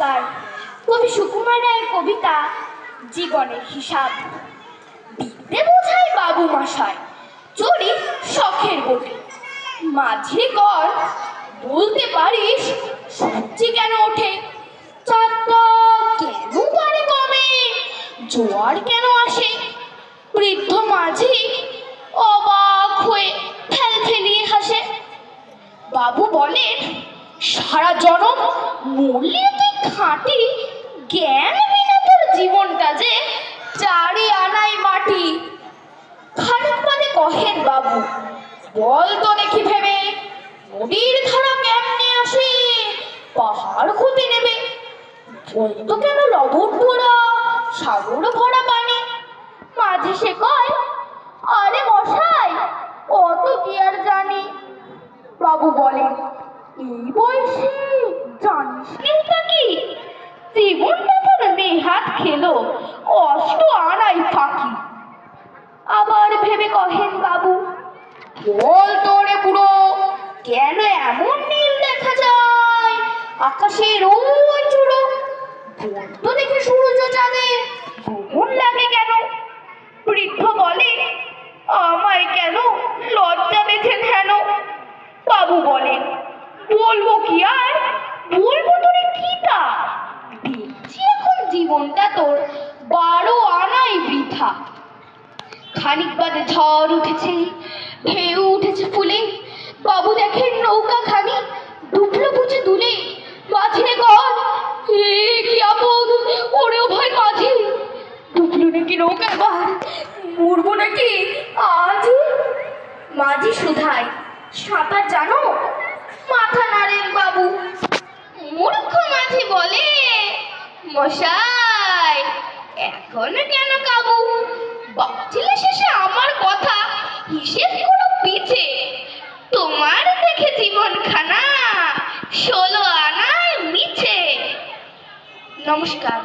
নমস্কার। কবি সুকুমার রায়ের কবিতা জীবনের হিসাব। বিদ্যে বোঝাই বাবু মশাই চড়ি শখের বটে। মাঝে কর বলতে পারিস সূর্যে কেন ওঠে? চাঁদটা কেন পারে কমে? জোয়ার কেন আসে? বৃদ্ধ মাঝি অবাক হয়ে ফেল ফেলিয়ে হাসে। বাবু বলেন সারা জনম মরলে খাঁটি জ্ঞান বিনা তোর জীবনটা যে চারি আনাই মাটি। খানিক মানে কহেন বাবু, বল তো দেখি ভেবে, নদীর ধারা কেমনে আসে, পাহাড় খুঁতে নেবে। বলতো কেন লবণ ভরা, সাগর ভরা পানি? মাঝে সে কয়, আরে মশাই, অত কি আর জানি? বাবু বলে এই বয়সে জানিস তা কি? জীবনটা তোর নেহাত খেলো অষ্ট আনাই ফাঁকি। আবার ভেবে কহেন বাবু, বল তোরে বুড়ো, কেন এমন নীল দেখা যায়? আকাশের ওই চূড়ো বলতো দেখে সূর্য চাঁদে ভ্রমণ লাগে কেন? বৃদ্ধ বলে, আমায় কেন লজ্জা বেঁধে হেন? বাবু বলে বলব কি আর? বলব তোরে কি তা দেখছি এখন জীবনটা তোর বারো আনাই বৃথা। খানিক বাদে ঝড় উঠেছে, ঢেউ উঠেছে ফুলে, বাবু দেখেন নৌকা খানি ডুবলো বুঝে দুলে। মাঝে কর, এ কি আপদ? ওরেও ভয় মাঝে। ডুবলো নাকি নৌকা এবার? মরবো নাকি আজ মাঝি সুধাই সাঁতার জানো? মাথা নাড়েন বাবু। মূর্খ মাঝি বলে, মশাই, এখন কেন কাবু? বাঁচিলে শেষে আমার কথা, হিসেব কোনো পিছে তোমার দেখে জীবন খানা ষোলো আনায় মিছে নমস্কার।